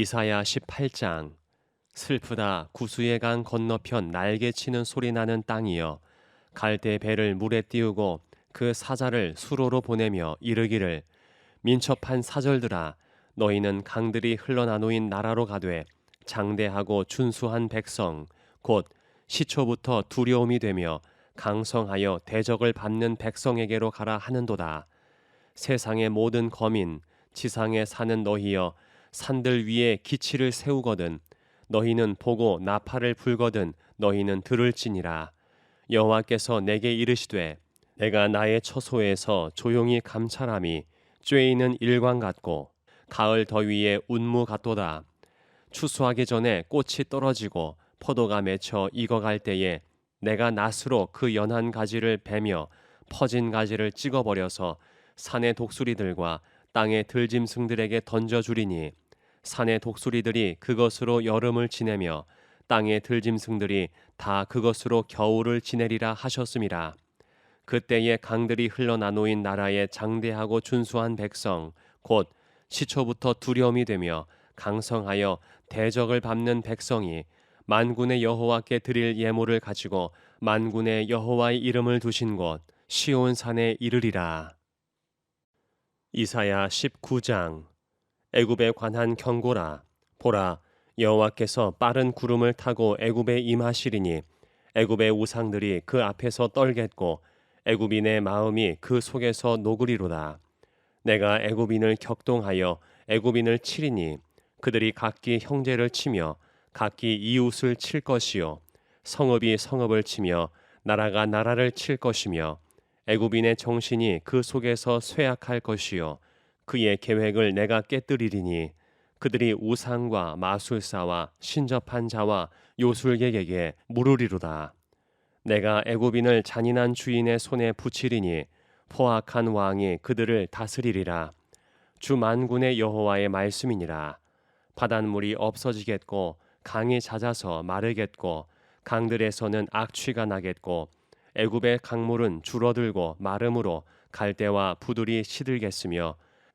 이사야 18장 슬프다 구수의 강 건너편 날개 치는 소리 나는 땅이여 갈대 배를 물에 띄우고 그 사자를 수로로 보내며 이르기를 민첩한 사절들아 너희는 강들이 흘러나누인 나라로 가되 장대하고 준수한 백성 곧 시초부터 두려움이 되며 강성하여 대적을 받는 백성에게로 가라 하는도다. 세상의 모든 거민 지상에 사는 너희여 산들 위에 기치를 세우거든. 너희는 보고 나팔을 불거든 너희는 들을지니라. 여호와께서 내게 이르시되 내가 나의 처소에서 조용히 감찰함이 쬐이는 일광 같고 가을 더위에 운무 같도다. 추수하기 전에 꽃이 떨어지고 포도가 맺혀 익어갈 때에 내가 낫으로 그 연한 가지를 베며 퍼진 가지를 찍어버려서 산의 독수리들과 땅의 들짐승들에게 던져주리니 산의 독수리들이 그것으로 여름을 지내며 땅의 들짐승들이 다 그것으로 겨울을 지내리라 하셨음이라. 그때에 강들이 흘러나놓인 나라의 장대하고 준수한 백성 곧 시초부터 두려움이 되며 강성하여 대적을 밟는 백성이 만군의 여호와께 드릴 예물을 가지고 만군의 여호와의 이름을 두신 곳 시온 산에 이르리라. 이사야 19장 애굽에 관한 경고라 보라 여호와께서 빠른 구름을 타고 애굽에 임하시리니 애굽의 우상들이 그 앞에서 떨겠고 애굽인의 마음이 그 속에서 녹으리로다. 내가 애굽인을 격동하여 애굽인을 치리니 그들이 각기 형제를 치며 각기 이웃을 칠 것이요. 성읍이 성읍을 치며 나라가 나라를 칠 것이며 애굽인의 정신이 그 속에서 쇠약할 것이요 그의 계획을 내가 깨뜨리리니 그들이 우상과 마술사와 신접한 자와 요술객에게 물으리로다. 내가 애굽인을 잔인한 주인의 손에 붙이리니 포악한 왕이 그들을 다스리리라. 주 만군의 여호와의 말씀이니라. 바닷물이 없어지겠고 강이 잦아서 마르겠고 강들에서는 악취가 나겠고 애굽의 강물은 줄어들고 마름으로 갈대와 부들이 시들겠으며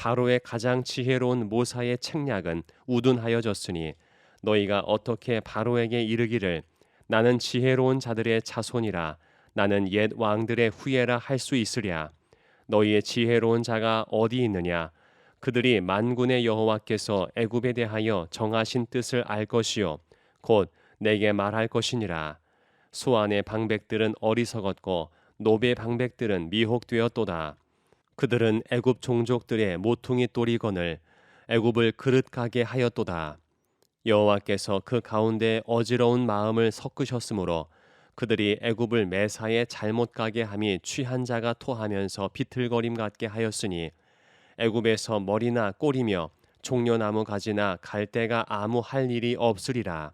바로의 가장 지혜로운 모사의 책략은 우둔하여졌으니 너희가 어떻게 바로에게 이르기를 나는 지혜로운 자들의 자손이라 나는 옛 왕들의 후예라 할 수 있으랴. 너희의 지혜로운 자가 어디 있느냐? 그들이 만군의 여호와께서 애굽에 대하여 정하신 뜻을 알 것이요. 곧 내게 말할 것이니라. 소 안의 방백들은 어리석었고 노베 방백들은 미혹되었도다. 그들은 애굽 종족들의 모퉁이 또리건을 애굽을 그릇 가게 하였도다. 여호와께서 그 가운데 어지러운 마음을 섞으셨으므로 그들이 애굽을 매사에 잘못 가게 함이 취한 자가 토하면서 비틀거림 같게 하였으니 애굽에서 머리나 꼬리며 종려나무 가지나 갈대가 아무 할 일이 없으리라.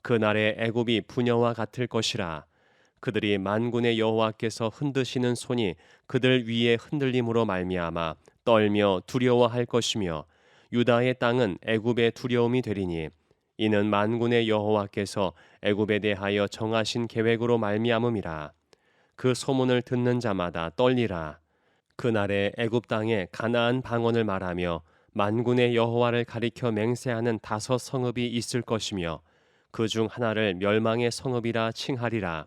그날의 애굽이 부녀와 같을 것이라 그들이 만군의 여호와께서 흔드시는 손이 그들 위에 흔들림으로 말미암아 떨며 두려워할 것이며 유다의 땅은 애굽의 두려움이 되리니 이는 만군의 여호와께서 애굽에 대하여 정하신 계획으로 말미암음이라 그 소문을 듣는 자마다 떨리라 그날에 애굽 땅에 가나안 방언을 말하며 만군의 여호와를 가리켜 맹세하는 다섯 성읍이 있을 것이며 그 중 하나를 멸망의 성읍이라 칭하리라.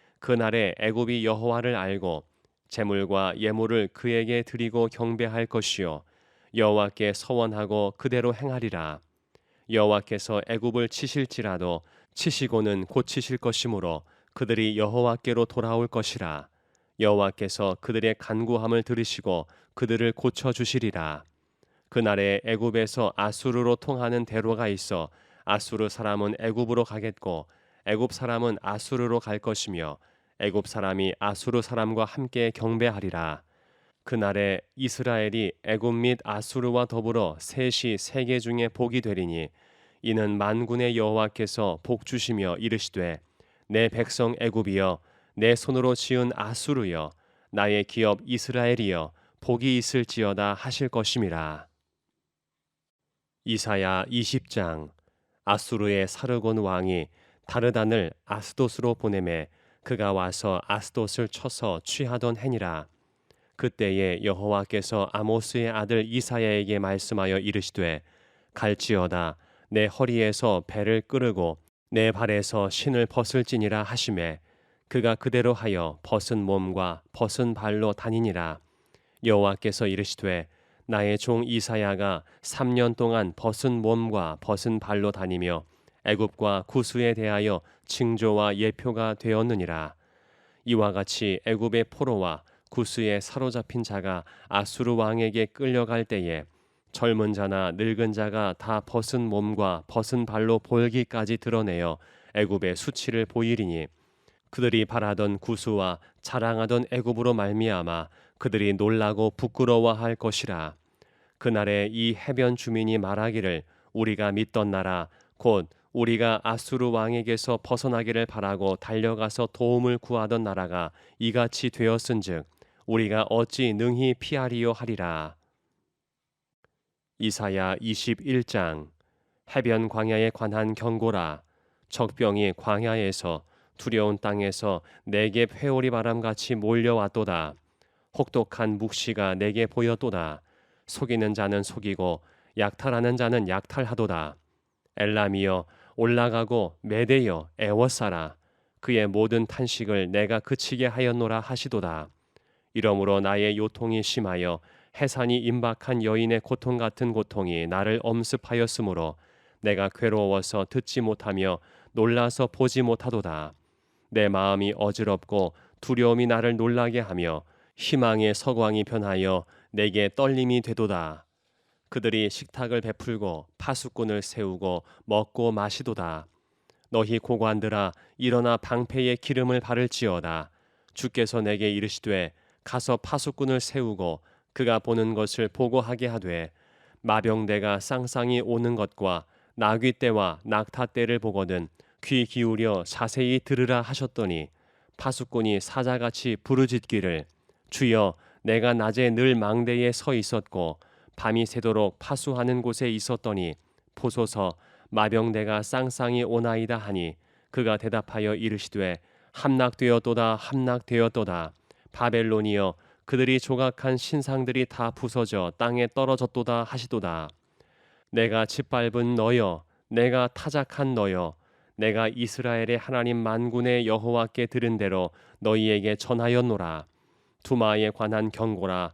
그날에 애굽이 여호와를 알고 재물과 예물을 그에게 드리고 경배할 것이요. 여호와께 서원하고 그대로 행하리라. 여호와께서 애굽을 치실지라도 치시고는 고치실 것이므로 그들이 여호와께로 돌아올 것이라. 여호와께서 그들의 간구함을 들으시고 그들을 고쳐 주시리라. 그날에 애굽에서 아수르로 통하는 대로가 있어 아수르 사람은 애굽으로 가겠고 애굽 사람은 아수르로 갈 것이며 애굽 사람이 아수르 사람과 함께 경배하리라 그날에 이스라엘이 애굽 및 아수르와 더불어 셋이 세계 중에 복이 되리니 이는 만군의 여호와께서 복 주시며 이르시되 내 백성 애굽이여 내 손으로 지은 아수르여 나의 기업 이스라엘이여 복이 있을지어다 하실 것임이라. 이사야 20장 아수르의 사르곤 왕이 다르단을 아스돗으로 보내매 그가 와서 아스돗을 쳐서 취하던 해니라. 그때에 여호와께서 아모스의 아들 이사야에게 말씀하여 이르시되 갈지어다 내 허리에서 배를 끄르고 내 발에서 신을 벗을지니라 하심에 그가 그대로 하여 벗은 몸과 벗은 발로 다니니라 여호와께서 이르시되 나의 종 이사야가 3년 동안 벗은 몸과 벗은 발로 다니며 애굽과 구수에 대하여 징조와 예표가 되었느니라. 이와 같이 애굽의 포로와 구스에 사로잡힌 자가 아수르 왕에게 끌려갈 때에 젊은 자나 늙은 자가 다 벗은 몸과 벗은 발로 볼기까지 드러내어 애굽의 수치를 보이리니 그들이 바라던 구수와 자랑하던 애굽으로 말미암아 그들이 놀라고 부끄러워할 것이라. 그날에 이 해변 주민이 말하기를 우리가 믿던 나라 곧 우리가 아수르 왕에게서 벗어나기를 바라고 달려가서 도움을 구하던 나라가 이같이 되었은즉 우리가 어찌 능히 피하리요 하리라. 이사야 21장 해변 광야에 관한 경고라 적병이 광야에서 두려운 땅에서 내게 회오리 바람같이 몰려왔도다. 혹독한 묵시가 내게 보였도다. 속이는 자는 속이고 약탈하는 자는 약탈하도다. 엘람이여 올라가고 메대여 애워싸라. 그의 모든 탄식을 내가 그치게 하였노라 하시도다. 이러므로 나의 요통이 심하여 해산이 임박한 여인의 고통 같은 고통이 나를 엄습하였으므로 내가 괴로워서 듣지 못하며 놀라서 보지 못하도다. 내 마음이 어지럽고 두려움이 나를 놀라게 하며 희망의 서광이 변하여 내게 떨림이 되도다. 그들이 식탁을 베풀고 파수꾼을 세우고 먹고 마시도다. 너희 고관들아 일어나 방패에 기름을 바를지어다. 주께서 내게 이르시되 가서 파수꾼을 세우고 그가 보는 것을 보고하게 하되 마병대가 쌍쌍이 오는 것과 나귀 떼와 낙타 떼를 보거든 귀 기울여 자세히 들으라 하셨더니 파수꾼이 사자같이 부르짖기를 주여 내가 낮에 늘 망대에 서 있었고 밤이 새도록 파수하는 곳에 있었더니 보소서 마병대가 쌍쌍이 오나이다 하니 그가 대답하여 이르시되 함락되었도다 함락되었도다 바벨론이여 그들이 조각한 신상들이 다 부서져 땅에 떨어졌도다 하시도다. 내가 짓밟은 너여 내가 타작한 너여 내가 이스라엘의 하나님 만군의 여호와께 들은 대로 너희에게 전하였노라. 두마에 관한 경고라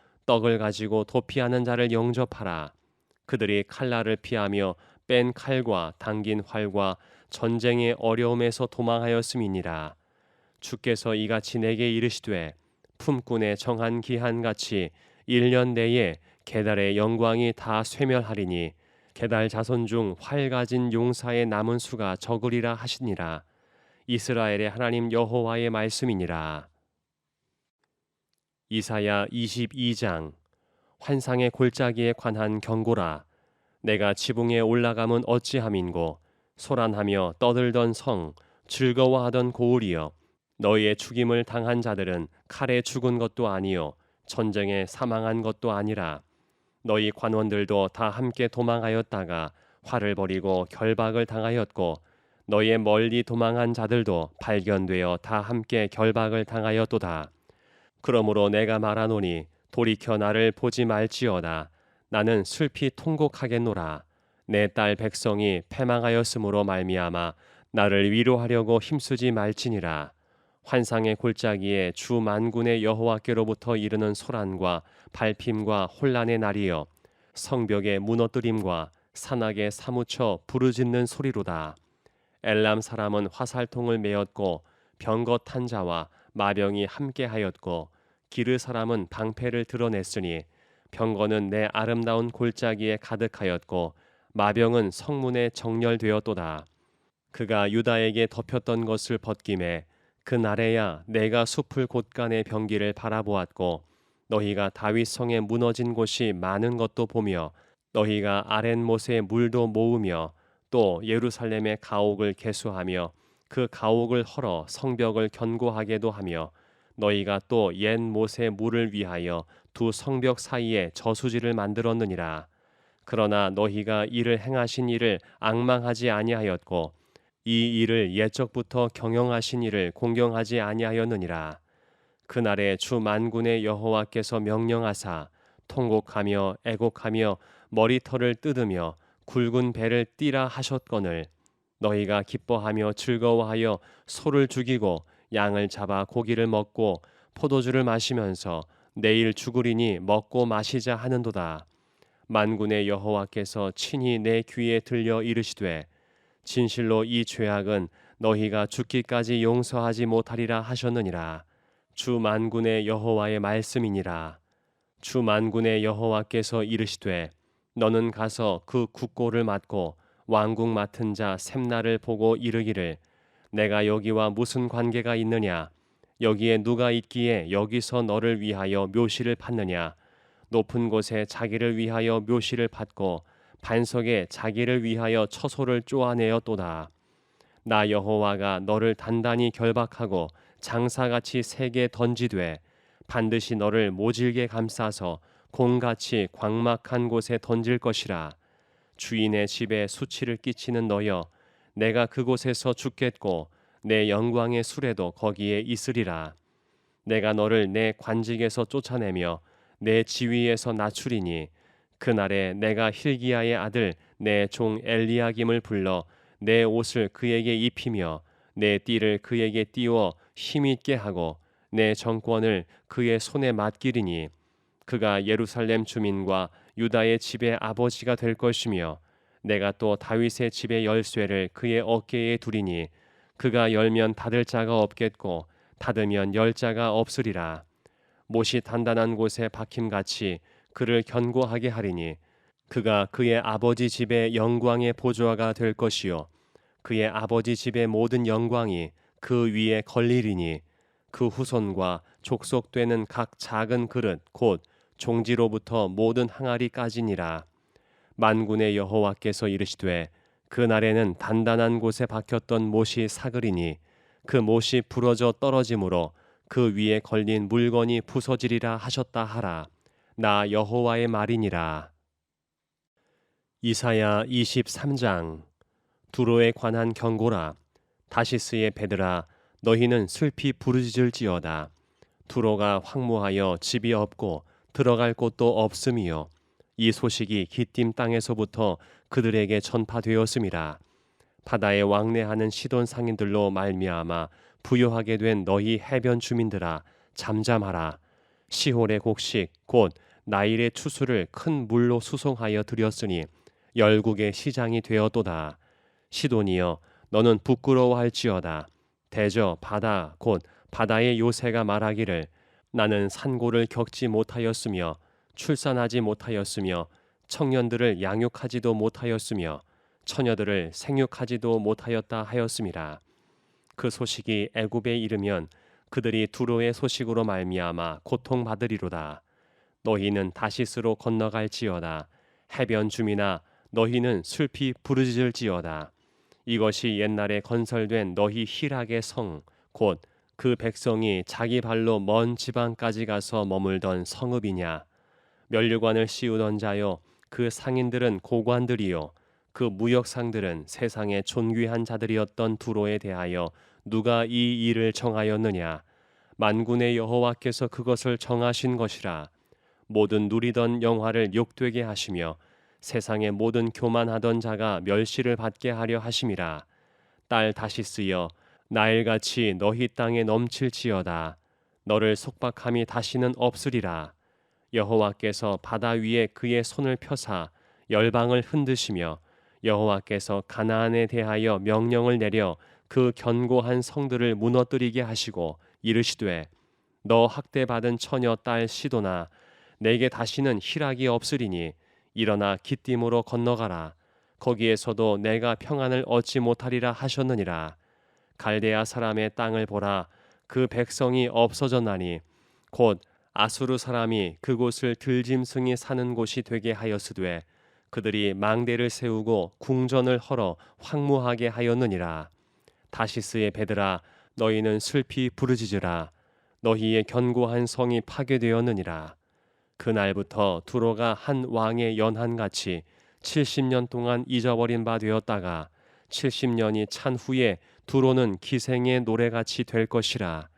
떡을 가지고 도피하는 자를 영접하라. 그들이 칼날을 피하며 뺀 칼과 당긴 활과 전쟁의 어려움에서 도망하였음이니라. 주께서 이같이 내게 이르시되 품꾼의 정한 기한 같이 1년 내에 게달의 영광이 다 쇠멸하리니 게달 자손 중 활 가진 용사의 남은 수가 적으리라 하시니라. 이스라엘의 하나님 여호와의 말씀이니라 이사야 22장. 환상의 골짜기에 관한 경고라. 내가 지붕에 올라가면 어찌함인고 소란하며 떠들던 성 즐거워하던 고을이여. 너희의 죽임을 당한 자들은 칼에 죽은 것도 아니요 전쟁에 사망한 것도 아니라. 너희 관원들도 다 함께 도망하였다가 화를 버리고 결박을 당하였고 너희의 멀리 도망한 자들도 발견되어 다 함께 결박을 당하였도다. 그러므로 내가 말하노니 돌이켜 나를 보지 말지어다. 나는 슬피 통곡하겠노라. 내 딸 백성이 패망하였으므로 말미암아 나를 위로하려고 힘쓰지 말지니라. 환상의 골짜기에 주 만군의 여호와께로부터 이르는 소란과 발핌과 혼란의 날이여 성벽의 무너뜨림과 산악에 사무쳐 부르짖는 소리로다. 엘람 사람은 화살통을 메었고 병거 탄 자와 마병이 함께하였고 기르 사람은 방패를 드러냈으니 병거는 내 아름다운 골짜기에 가득하였고 마병은 성문에 정렬되었도다. 그가 유다에게 덮였던 것을 벗김에 그 날에야 내가 숲을 곳간의 병기를 바라보았고 너희가 다윗 성에 무너진 곳이 많은 것도 보며 너희가 아랫못에 물도 모으며 또 예루살렘의 가옥을 개수하며 그 가옥을 헐어 성벽을 견고하게도 하며 너희가 또옛 못의 물을 위하여 두 성벽 사이에 저수지를 만들었느니라. 그러나 너희가 이를 행하신 일을 악망하지 아니하였고 이 일을 옛적부터 경영하신 이를 공경하지 아니하였느니라. 그날에 주 만군의 여호와께서 명령하사 통곡하며 애곡하며 머리털을 뜯으며 굵은 배를 띠라 하셨거늘. 너희가 기뻐하며 즐거워하여 소를 죽이고 양을 잡아 고기를 먹고 포도주를 마시면서 내일 죽으리니 먹고 마시자 하는도다. 만군의 여호와께서 친히 내 귀에 들려 이르시되 진실로 이 죄악은 너희가 죽기까지 용서하지 못하리라 하셨느니라. 주 만군의 여호와의 말씀이니라. 주 만군의 여호와께서 이르시되 너는 가서 그 국고를 맡고 왕국 맡은 자 샘나를 보고 이르기를 내가 여기와 무슨 관계가 있느냐? 여기에 누가 있기에 여기서 너를 위하여 묘시를 받느냐? 높은 곳에 자기를 위하여 묘시를 받고 반석에 자기를 위하여 처소를 쪼아내었도다. 나 여호와가 너를 단단히 결박하고 장사같이 세게 던지되 반드시 너를 모질게 감싸서 공같이 광막한 곳에 던질 것이라. 주인의 집에 수치를 끼치는 너여 내가 그곳에서 죽겠고 내 영광의 수레도 거기에 있으리라. 내가 너를 내 관직에서 쫓아내며 내 지위에서 낮추리니 그날에 내가 힐기야의 아들 내 종 엘리야김을 불러 내 옷을 그에게 입히며 내 띠를 그에게 띄워 힘 있게 하고 내 정권을 그의 손에 맡기리니 그가 예루살렘 주민과 유다의 집의 아버지가 될 것이며 내가 또 다윗의 집의 열쇠를 그의 어깨에 두리니 그가 열면 닫을 자가 없겠고 닫으면 열 자가 없으리라. 못이 단단한 곳에 박힘같이 그를 견고하게 하리니 그가 그의 아버지 집의 영광의 보조아가 될 것이요. 그의 아버지 집의 모든 영광이 그 위에 걸리리니 그 후손과 족속되는 각 작은 그릇 곧 종지로부터 모든 항아리까지니라 만군의 여호와께서 이르시되 그 날에는 단단한 곳에 박혔던 못이 사그리니 그 못이 부러져 떨어짐으로 그 위에 걸린 물건이 부서지리라 하셨다 하라. 나 여호와의 말이니라. 이사야 23장. 두로에 관한 경고라. 다시스의 베드라 너희는 슬피 부르짖을지어다. 두로가 황무하여 집이 없고 들어갈 곳도 없음이요 이 소식이 기띔 땅에서부터 그들에게 전파되었음이라 바다에 왕래하는 시돈 상인들로 말미암아 부여하게 된 너희 해변 주민들아 잠잠하라. 시홀의 곡식 곧 나일의 추수를 큰 물로 수송하여 드렸으니 열국의 시장이 되었도다. 시돈이여 너는 부끄러워할지어다. 대저 바다 곧 바다의 요새가 말하기를 나는 산고를 겪지 못하였으며 출산하지 못하였으며 청년들을 양육하지도 못하였으며 처녀들을 생육하지도 못하였다 하였음이라 그 소식이 애굽에 이르면 그들이 두로의 소식으로 말미암아 고통 받으리로다. 너희는 다시스로 건너갈지어다. 해변 주민아 너희는 슬피 부르짖을지어다. 이것이 옛날에 건설된 너희 희락의 성 곧 그 백성이 자기 발로 먼 지방까지 가서 머물던 성읍이냐 멸류관을 씌우던 자여 그 상인들은 고관들이요 그 무역상들은 세상의 존귀한 자들이었던 두로에 대하여 누가 이 일을 정하였느냐? 만군의 여호와께서 그것을 정하신 것이라. 모든 누리던 영화를 욕되게 하시며 세상의 모든 교만하던 자가 멸시를 받게 하려 하심이라. 딸 다시스여 나일같이 너희 땅에 넘칠지어다. 너를 속박함이 다시는 없으리라 여호와께서 바다 위에 그의 손을 펴사 열방을 흔드시며 여호와께서 가나안에 대하여 명령을 내려 그 견고한 성들을 무너뜨리게 하시고 이르시되 너 학대받은 처녀 딸 시도나 내게 다시는 희락이 없으리니 일어나 기띔으로 건너가라. 거기에서도 내가 평안을 얻지 못하리라 하셨느니라. 갈대아 사람의 땅을 보라. 그 백성이 없어졌나니 곧 아수르 사람이 그곳을 들짐승이 사는 곳이 되게 하였으되 그들이 망대를 세우고 궁전을 헐어 황무하게 하였느니라. 다시스의 배들아 너희는 슬피 부르짖으라. 너희의 견고한 성이 파괴되었느니라. 그날부터 두로가 한 왕의 연한같이 70년 동안 잊어버린 바 되었다가 70년이 찬 후에 두로는 기생의 노래같이 될 것이라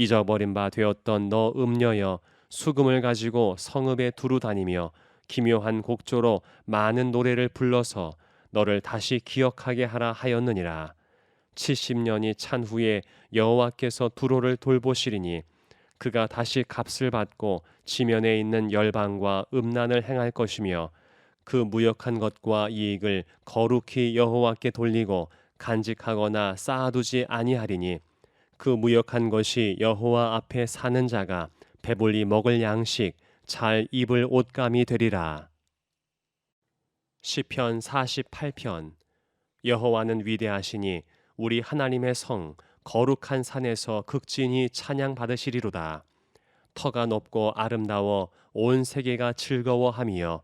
잊어버린 바 되었던 너 음녀여 수금을 가지고 성읍에 두루 다니며 기묘한 곡조로 많은 노래를 불러서 너를 다시 기억하게 하라 하였느니라. 70년이 찬 후에 여호와께서 두로를 돌보시리니 그가 다시 값을 받고 지면에 있는 열방과 음란을 행할 것이며 그 무역한 것과 이익을 거룩히 여호와께 돌리고 간직하거나 쌓아두지 아니하리니 그 무역한 것이 여호와 앞에 사는 자가 배불리 먹을 양식 잘 입을 옷감이 되리라. 시편 48편 여호와는 위대하시니 우리 하나님의 성 거룩한 산에서 극진히 찬양 받으시리로다. 터가 높고 아름다워 온 세계가 즐거워하며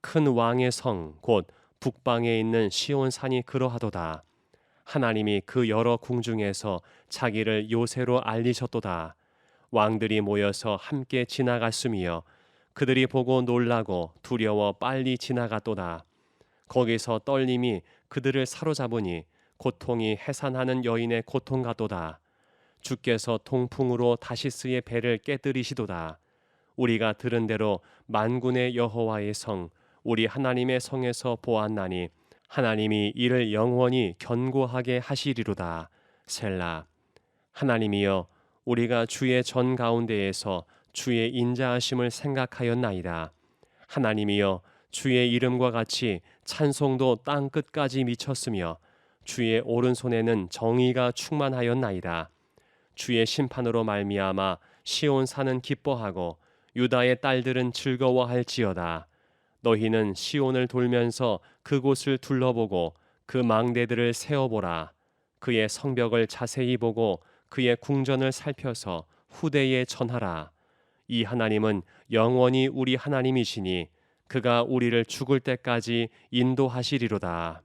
큰 왕의 성 곧 북방에 있는 시온 산이 그러하도다. 하나님이 그 여러 궁중에서 자기를 요새로 알리셨도다. 왕들이 모여서 함께 지나갔으며 그들이 보고 놀라고 두려워 빨리 지나갔도다. 거기서 떨림이 그들을 사로잡으니 고통이 해산하는 여인의 고통 같도다. 주께서 통풍으로 다시스의 배를 깨뜨리시도다. 우리가 들은 대로 만군의 여호와의 성 우리 하나님의 성에서 보았나니 하나님이 이를 영원히 견고하게 하시리로다. 셀라 하나님이여 우리가 주의 전 가운데에서 주의 인자하심을 생각하였나이다. 하나님이여 주의 이름과 같이 찬송도 땅 끝까지 미쳤으며 주의 오른손에는 정의가 충만하였나이다. 주의 심판으로 말미암아 시온 산은 기뻐하고 유다의 딸들은 즐거워할지어다. 너희는 시온을 돌면서 그곳을 둘러보고 그 망대들을 세어보라. 그의 성벽을 자세히 보고 그의 궁전을 살펴서 후대에 전하라. 이 하나님은 영원히 우리 하나님이시니 그가 우리를 죽을 때까지 인도하시리로다.